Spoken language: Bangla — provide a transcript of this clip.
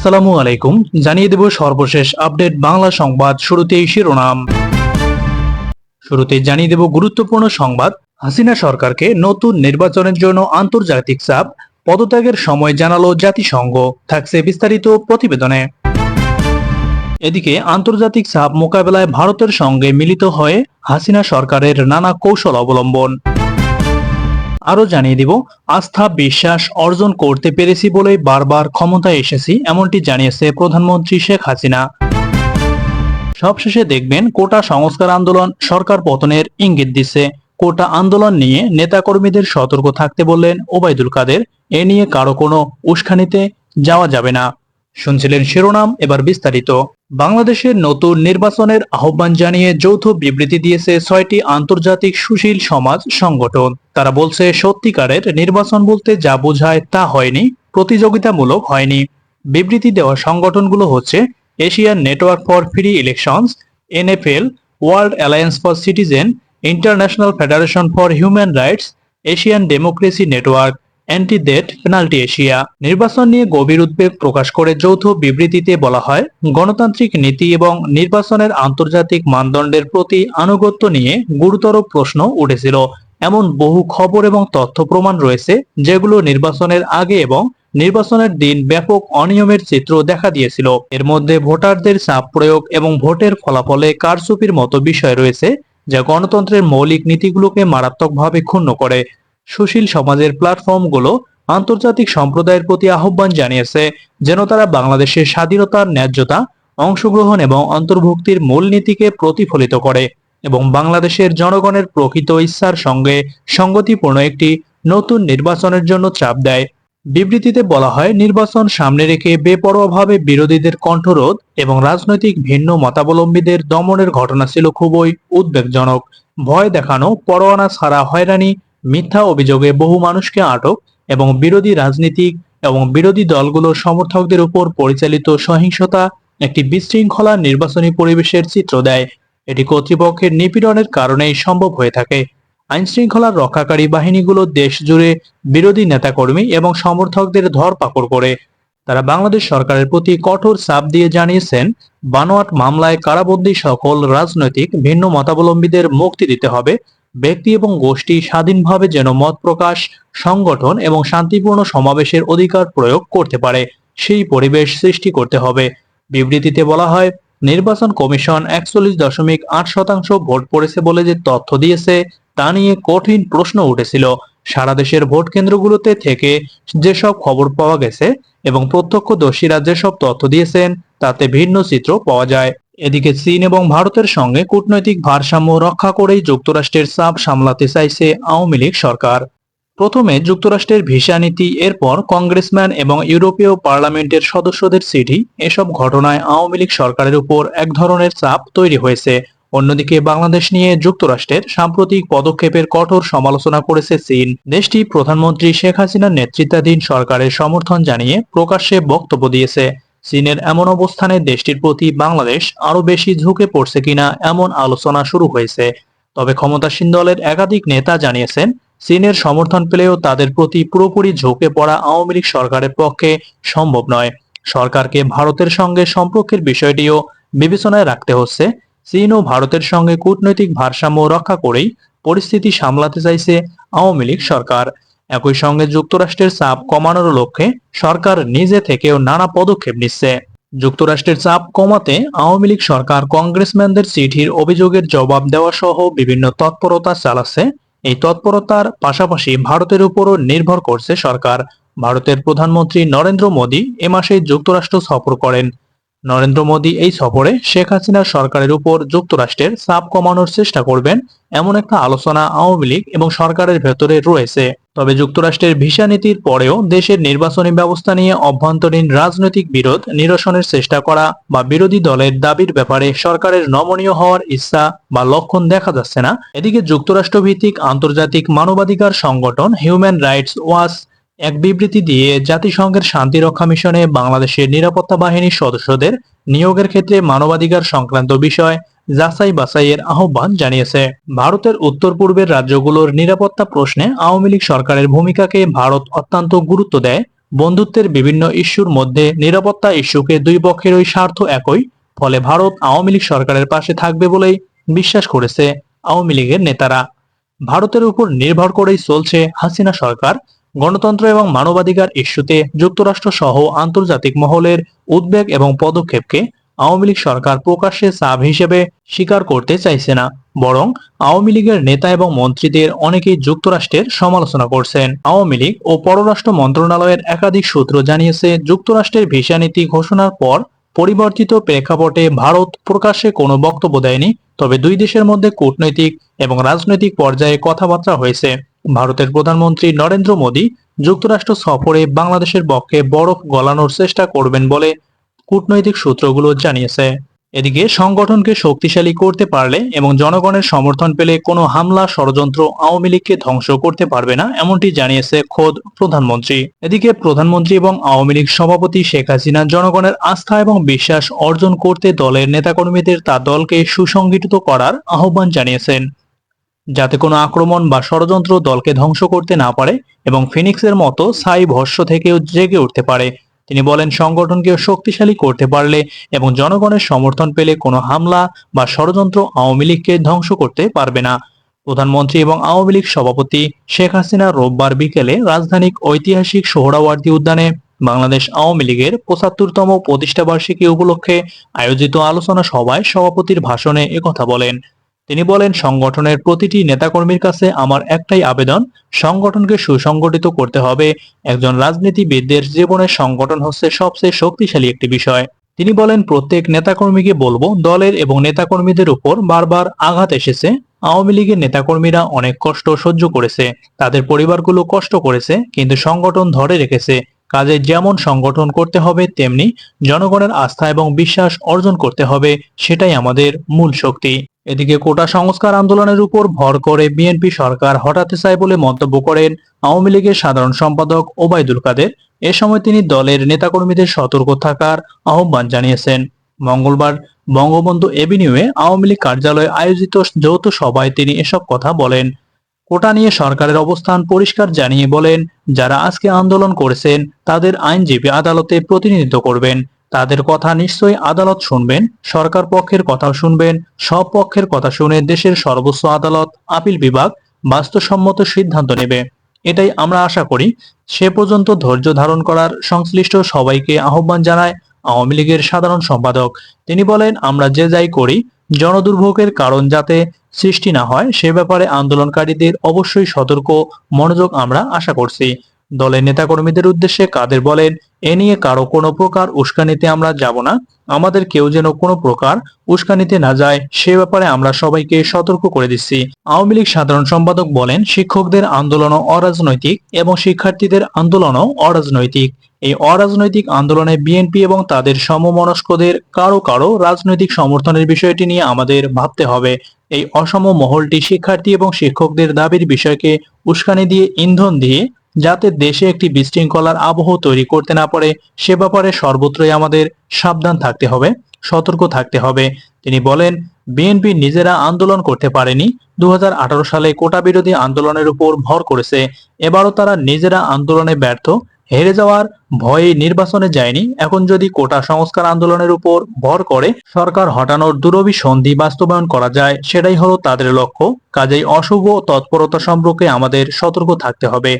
আসসালামু আলাইকুম। জানিয়ে দেব সর্বশেষ আপডেট বাংলা সংবাদ শুরুতেই শিরোনাম। শুরুতে জানিয়ে দেব গুরুত্বপূর্ণ সংবাদ। হাসিনা সরকারকে নতুন নির্বাচনের জন্য আন্তর্জাতিক চাপ, পদত্যাগের সময় জানালো জাতিসংঘ, থাকছে বিস্তারিত প্রতিবেদনে। এদিকে আন্তর্জাতিক চাপ মোকাবেলায় ভারতের সঙ্গে মিলিত হয়ে হাসিনা সরকারের নানা কৌশল অবলম্বন। আরও জানিয়ে দিব, আস্থা, বিশ্বাস অর্জন করতে পেরেছি বলে বারবার ক্ষমতায় এসেছি, এমনটি জানিয়েছে প্রধানমন্ত্রী শেখ হাসিনা। সবশেষে দেখবেন, কোটা সংস্কার আন্দোলন সরকার পতনের ইঙ্গিত দিচ্ছে। কোটা আন্দোলন নিয়ে নেতাকর্মীদের সতর্ক থাকতে বললেন ওবায়দুল কাদের। এ নিয়ে কারও কোনো উস্কানিতে যাওয়া যাবে না। শুনছিলেন শিরোনাম, এবার বিস্তারিত। বাংলাদেশের নতুন নির্বাচনের আহ্বান জানিয়ে যৌথ বিবৃতি দিয়েছে ছয়টি আন্তর্জাতিক সুশীল সমাজ সংগঠন। তারা বলছে, সত্যিকারের নির্বাচন বলতে যা বোঝায় তা হয়নি, প্রতিযোগিতামূলক হয়নি। বিবৃতি দেওয়া সংগঠনগুলো হচ্ছে Asian network for free elections, NFL, world alliance for citizen, international federation for human rights, Asian democracy network. Anti death penalty Asia. নির্বাচন নিয়ে গভীর উদ্বেগ প্রকাশ করে যৌথ বিবৃতিতে বলা হয়, গণতান্ত্রিক নীতি এবং নির্বাচনের আন্তর্জাতিক মানদণ্ডের প্রতি আনুগত্য নিয়ে গুরুতর প্রশ্ন উঠেছিল। এমন বহু খবর এবং তথ্য প্রমাণ রয়েছে, যেগুলো নির্বাচনের আগে এবং নির্বাচনের দিন ব্যাপক অনিয়মের চিত্র দেখা দিয়েছিল। এর মধ্যে ভোটারদের চাপ প্রয়োগ এবং ভোটের ফলাফলে কারচুপির মতো বিষয় রয়েছে, যা গণতন্ত্রের মৌলিক নীতিগুলোকে মারাত্মকভাবে ক্ষুণ্ণ করে। সুশীল সমাজের প্ল্যাটফর্মগুলো আন্তর্জাতিক সম্প্রদায়ের প্রতি আহ্বান জানিয়েছে যেন তারা বাংলাদেশের স্বাধীনতার ন্যায্যতা, অংশগ্রহণ এবং অন্তর্ভুক্তির মূলনীতিকে প্রতিফলিত করে এবং বাংলাদেশের জনগণের প্রকৃত ইচ্ছার সঙ্গে সঙ্গতিপূর্ণ একটি নতুন নির্বাচনের জন্য চাপ দেয়। বিবৃতিতে বলা হয়, নির্বাচন সামনে রেখে বেপরোয়াভাবে বিরোধীদের কণ্ঠরোধ এবং রাজনৈতিক ভিন্ন মতাবলম্বীদের দমনের ঘটনা ছিল খুবই উদ্বেগজনক। ভয় দেখানো, পরোয়ানা ছাড়া হয়রানি মিথ্যা অভিযোগে বহু মানুষকে আটক এবং বিরোধী রাজনীতিক এবং বিরোধী দলগুলোর সমর্থকদের উপর পরিচালিত সহিংসতা একটি বিশৃঙ্খলা নির্বাচনী পরিবেশের চিত্র দেয়। এটি কর্তৃপক্ষের নিপীড়নের কারণেই সম্ভব হয়ে থাকে। আইন শৃঙ্খলার রক্ষাকারী বাহিনীগুলো দেশ জুড়ে বিরোধী নেতাকর্মী এবং সমর্থকদের ধরপাকড় করে। তারা বাংলাদেশ সরকারের প্রতি কঠোর চাপ দিয়ে জানিয়েছেন, বানোয়াট মামলায় কারাবন্দী সকল রাজনৈতিক ভিন্ন মতাবলম্বীদের মুক্তি দিতে হবে ব্যক্তি এবং গোষ্ঠী স্বাধীনভাবে যেন মত প্রকাশ, সংগঠন এবং শান্তিপূর্ণ সমাবেশের অধিকার প্রয়োগ করতে পারে, সেই পরিবেশ সৃষ্টি করতে হবে। বিবৃতিতে বলা হয়, নির্বাচন কমিশন একচল্লিশ দশমিক আট শতাংশ ভোট পড়েছে বলে যে তথ্য দিয়েছে, তা নিয়ে কঠিন প্রশ্ন উঠেছিল। সারা দেশের ভোট কেন্দ্রগুলোতে থেকে যেসব খবর পাওয়া গেছে এবং প্রত্যক্ষদর্শীরা যেসব তথ্য দিয়েছেন, তাতে ভিন্ন চিত্র পাওয়া যায়। এদিকে চীন এবং ভারতের সঙ্গে কূটনৈতিক ভারসাম্য রক্ষা করেই যুক্তরাষ্ট্রের চাপ সামলাতে চাইছে আওয়ামী লীগ সরকার। প্রথমে যুক্তরাষ্ট্রের ভিসা নীতি, এরপর কংগ্রেসম্যান এবং ইউরোপীয় পার্লামেন্টের সদস্যদের চিঠি এসব ঘটনায় আওয়ামী লীগ সরকারের উপর এক ধরনের চাপ তৈরি হয়েছে। অন্যদিকে বাংলাদেশ নিয়ে যুক্তরাষ্ট্রের সাম্প্রতিক পদক্ষেপের কঠোর সমালোচনা করেছে চীন। দেশটি প্রধানমন্ত্রী শেখ হাসিনার নেতৃত্বাধীন সরকারের সমর্থন জানিয়ে প্রকাশ্যে বক্তব্য দিয়েছে। চীনের এমন অবস্থানে দেশটির প্রতি বাংলাদেশ আরও বেশি ঝুঁকে পড়ছে কিনা এমন আলোচনা শুরু হয়েছে। তবে ক্ষমতাসীন দলের একাধিক নেতা জানিয়েছেন, চীনের সমর্থন পেলেও তাদের প্রতি পুরোপুরি ঝুঁকে পড়া আওয়ামী লীগ সরকারের পক্ষে সম্ভব নয়। সরকারকে ভারতের সঙ্গে সম্পর্কের বিষয়টিও বিবেচনায় রাখতে হচ্ছে। চীন ও ভারতের সঙ্গে কূটনৈতিক ভারসাম্য রক্ষা করেই পরিস্থিতি সামলাতে চাইছে আওয়ামী লীগ সরকার। একই সঙ্গে যুক্তরাষ্ট্রের চাপ কমানোর লক্ষ্যে সরকার নিজে থেকেও নানা পদক্ষেপ নিচ্ছে। যুক্তরাষ্ট্রের চাপ কমাতে আওয়ামী লীগ সরকার কংগ্রেসম্যানদের চিঠির অভিযোগের জবাব দেওয়া সহ বিভিন্ন তৎপরতা চালাচ্ছে। এই তৎপরতার পাশাপাশি ভারতের উপরও নির্ভর করছে সরকার। ভারতের প্রধানমন্ত্রী নরেন্দ্র মোদী এ মাসে যুক্তরাষ্ট্র সফর করেন। নরেন্দ্র মোদী এই সফরে শেখ হাসিনার সরকারের উপর যুক্তরাষ্ট্রের চাপ কমানোর চেষ্টা করবেন এমন একটা আলোচনা আওয়ামী লীগ এবং সরকারের ভেতরে রয়েছে। তবে যুক্তরাষ্ট্রের ভিসা নীতির পরেও দেশের নির্বাচনী ব্যবস্থা নিয়ে অভ্যন্তরীণ রাজনৈতিক বিরোধ, নিরসনের চেষ্টা করা বা বিরোধী দলের দাবির ব্যাপারে সরকারের নমনীয় হওয়ার ইচ্ছা বা লক্ষণ দেখা যাচ্ছে না। এদিকে যুক্তরাষ্ট্র ভিত্তিক আন্তর্জাতিক মানবাধিকার সংগঠন হিউম্যান রাইটস ওয়াচ এক বিবৃতি দিয়ে জাতিসংঘের শান্তিরক্ষা মিশনে বাংলাদেশের নিরাপত্তা বাহিনীর সদস্যদের নিয়োগের ক্ষেত্রে মানবাধিকার সংক্রান্ত বিষয় যাচাই বাছাইয়ের আহ্বান জানিয়েছে। ভারতের উত্তর পূর্বের রাজ্যগুলোর নিরাপত্তা প্রশ্নে আওয়ামী লীগ সরকারের ভূমিকাকে ভারত অত্যন্ত গুরুত্ব দেয়। বন্ধুত্বের বিভিন্ন ইস্যুর মধ্যে নিরাপত্তা ইস্যুকে দুই পক্ষেরই স্বার্থ একই, ফলে ভারত আওয়ামী লীগ সরকারের পাশে থাকবে বলেই বিশ্বাস করেছে আওয়ামী লীগের নেতারা। ভারতের উপর নির্ভর করেই চলছে হাসিনা সরকার। গণতন্ত্র এবং মানবাধিকার ইস্যুতে যুক্তরাষ্ট্র সহ আন্তর্জাতিক মহলের উদ্বেগ এবং পদক্ষেপকে আওয়ামী লীগ সরকার প্রকাশ্যে চাপ হিসেবে স্বীকার করতে চাইছে না, বরং আওয়ামী লীগের নেতা এবং মন্ত্রীদের অনেকেই যুক্তরাষ্ট্রের সমালোচনা করছেন। আওয়ামী লীগ ও পররাষ্ট্র মন্ত্রণালয়ের একাধিক সূত্র জানিয়েছে, যুক্তরাষ্ট্রের ভিসা নীতি ঘোষণার পর পরিবর্তিত প্রেক্ষাপটে ভারত প্রকাশ্যে কোনো বক্তব্য দেয়নি, তবে দুই দেশের মধ্যে কূটনৈতিক এবং রাজনৈতিক পর্যায়ে কথাবার্তা হয়েছে। ভারতের প্রধানমন্ত্রী নরেন্দ্র মোদী যুক্তরাষ্ট্র সফরে বাংলাদেশের পক্ষে বরফ গলানোর চেষ্টা করবেন বলে কূটনৈতিক সূত্রগুলো জানিয়েছে। এদিকে সংগঠনকে শক্তিশালী করতে পারলে এবং জনগণের সমর্থন পেলে কোনো হামলা, ষড়যন্ত্র আওয়ামী লীগকে ধ্বংস করতে পারবে না, এমনটি জানিয়েছে খোদ প্রধানমন্ত্রী। এদিকে প্রধানমন্ত্রী এবং আওয়ামী লীগ সভাপতি শেখ হাসিনা জনগণের আস্থা এবং বিশ্বাস অর্জন করতে দলের নেতাকর্মীদের তার দলকে সুসংগঠিত করার আহ্বান জানিয়েছেন। যাতে কোনো আক্রমণ বা ষড়যন্ত্র দলকে ধ্বংস করতে না পারে এবং ফিনিক্সের মতো ছাই ভস্য থেকেও জেগে উঠতে পারে। তিনি বলেন, সংগঠনকে শক্তিশালী করতে পারলে এবং জনগণের সমর্থন পেলে কোনো হামলা বা ষড়যন্ত্র আওয়ামী লীগকে ধ্বংস করতে পারবে না। প্রধানমন্ত্রী এবং আওয়ামী লীগ সভাপতি শেখ হাসিনা রোববার বিকেলে রাজধানীর ঐতিহাসিক সোহরাওয়ার্দী উদ্যানে বাংলাদেশ আওয়ামী লীগের পঁচাত্তরতম প্রতিষ্ঠাবার্ষিকী উপলক্ষে আয়োজিত আলোচনা সভায় সভাপতির ভাষণে একথা বলেন। তিনি বলেন, সংগঠনের প্রতিটি নেতাকর্মীর কাছে আমার একটাই আবেদন, সংগঠনকে সুসংগঠিত করতে হবে। একজন রাজনীতিবিদদের জীবনে সংগঠন হচ্ছে সবচেয়ে শক্তিশালী একটি বিষয়। তিনি বলেন, প্রত্যেক নেতাকর্মীকে বলব, দলের এবং নেতাকর্মীদের উপর বারবার আঘাত এসেছে। আওয়ামী লীগের নেতাকর্মীরা অনেক কষ্ট সহ্য করেছে, তাদের পরিবারগুলো কষ্ট করেছে, কিন্তু সংগঠন ধরে রেখেছে। কাজে যেমন সংগঠন করতে হবে, তেমনি জনগণের আস্থা এবং বিশ্বাস অর্জন করতে হবে, সেটাই আমাদের মূল শক্তি। এদিকে কোটা সংস্কার আন্দোলনের উপর ভর করে বিএনপি সরকার হটাতে চায় বলে মন্তব্য করেন আওয়ামী লীগের সাধারণ সম্পাদক ওবায়দুল কাদের। এ সময় তিনি দলের নেতাকর্মীদের সতর্ক থাকার আহ্বান জানিয়েছেন। মঙ্গলবার বঙ্গবন্ধু এভিনিউয়ে আওয়ামী লীগ কার্যালয়ে আয়োজিত যৌথ সভায় তিনি এসব কথা বলেন। কোটা নিয়ে সরকারের অবস্থান পরিষ্কার জানিয়ে বলেন, যারা আজকে আন্দোলন করেছেন, তাদের আইনজীবী আদালতে প্রতিনিধিত্ব করবেন। তাদের কথা নিশ্চয়ই আদালত শুনবেন, সরকার পক্ষের কথা শুনবেন, সব পক্ষের কথা শুনে দেশের সর্বোচ্চ আদালত, আপিল বিভাগ বাস্তবসম্মত সিদ্ধান্ত নেবে। এটাই আমরা আশা করি। সে পর্যন্ত ধৈর্য ধারণ করার সংশ্লিষ্ট সবাইকে আহ্বান জানায় আওয়ামী লীগের সাধারণ সম্পাদক। তিনি বলেন, আমরা যে যাই করি, জনদুর্ভোগের কারণ যাতে সৃষ্টি না হয়, সে ব্যাপারে আন্দোলনকারীদের অবশ্যই সতর্ক মনোযোগ আমরা আশা করছি। দলের নেতাকর্মীদের উদ্দেশ্যে কাদের বলেন, এ নিয়ে কারও কোনো প্রকার উস্কানিতে আমরা যাব না। আমাদের কেউ যেন কোনো প্রকার উস্কানিতে না যায়, সে ব্যাপারে আমরা সবাইকে সতর্ক করে দিচ্ছি। আওয়ামী লীগ সাধারণ সম্পাদক বলেন, শিক্ষকদের আন্দোলনও অরাজনৈতিক এবং শিক্ষার্থীদের আন্দোলনও অরাজনৈতিক। এই অরাজনৈতিক আন্দোলনে বিএনপি এবং তাদের সমমনস্কদের কারও কারও রাজনৈতিক সমর্থনের বিষয়টি নিয়ে আমাদের ভাবতে হবে। এই অসম মহলটি শিক্ষার্থী এবং শিক্ষকদের দাবির বিষয়কে উস্কানি দিয়ে ইন্ধন দিয়ে যাতে দেশে একটি বিশৃঙ্খলার আবহ তৈরি করতে না পারে, সে ব্যাপারে সর্বত্রই আমাদের সাবধান থাকতে হবে, সতর্ক থাকতে হবে। তিনি বলেন, বিএনপি নিজেরা আন্দোলন করতে পারেনি। দুই হাজার আঠারো সালে কোটা বিরোধী আন্দোলনের উপর ভর করেছে। এবারও তারা নিজেরা আন্দোলনে ব্যর্থ। হেরে যাওয়ার ভয়ে নির্বাচনে যায়নি। এখন যদি কোটা সংস্কার আন্দোলনের উপর ভর করে, সরকার হটানোর দুরবি সন্ধি বাস্তবায়ন করা যায়, সেটাই হলো তাদের লক্ষ্য। কাজেই অশুভ তৎপরতা সম্পর্কে আমাদের সতর্ক থাকতে হবে।